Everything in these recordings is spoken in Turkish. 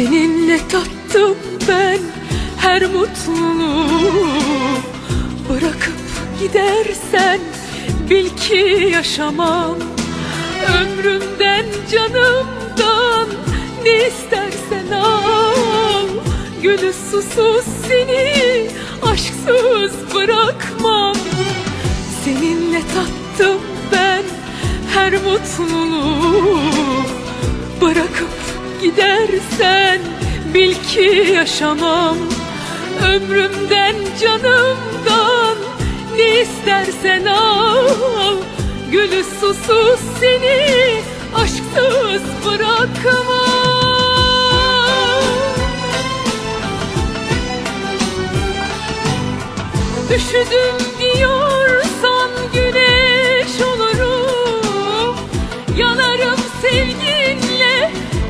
Seninle tattım ben her mutluluğu. Bırakıp gidersen bil ki yaşamam. Ömrümden canımdan ne istersen al. Gülü susuz seni aşksız bırakmam. Seninle tattım ben her mutluluğu. Bırakıp gidersen bil ki yaşamam. Ömrümden canımdan ne istersen al. Gülü susuz seni aşksız bırakmam Üşüdüm diyorsan güneş olurum. Yanarım sevginle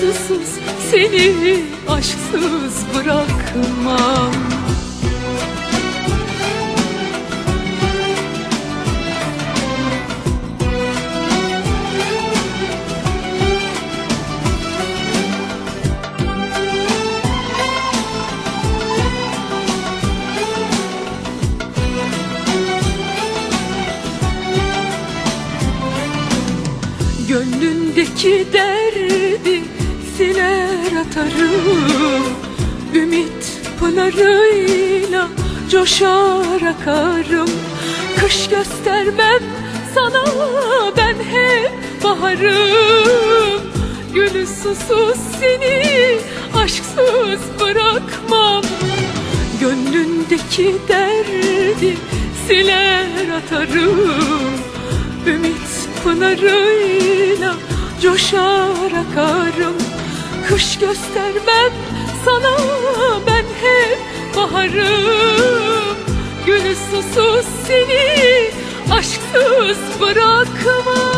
Susuz seni aşksız bırakmam. Gönlündeki siler atarım. Ümit pınarıyla coşar akarım. Kış göstermem sana ben hep baharım. Gülü susuz seni aşksız bırakmam. Gönlündeki derdi siler atarım. Ümit pınarıyla coşar akarım Kış göstermem sana. Ben hep baharım. Gülü susuz seni aşksız bırakmam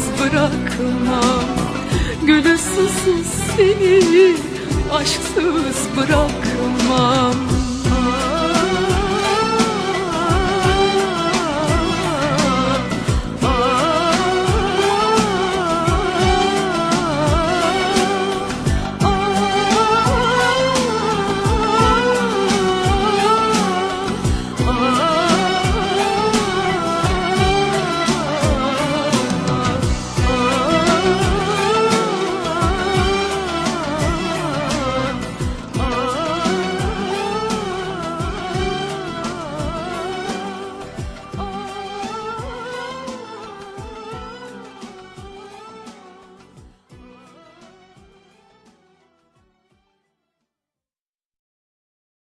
bırakmam. Gülü susuz seni aşksız bırakmam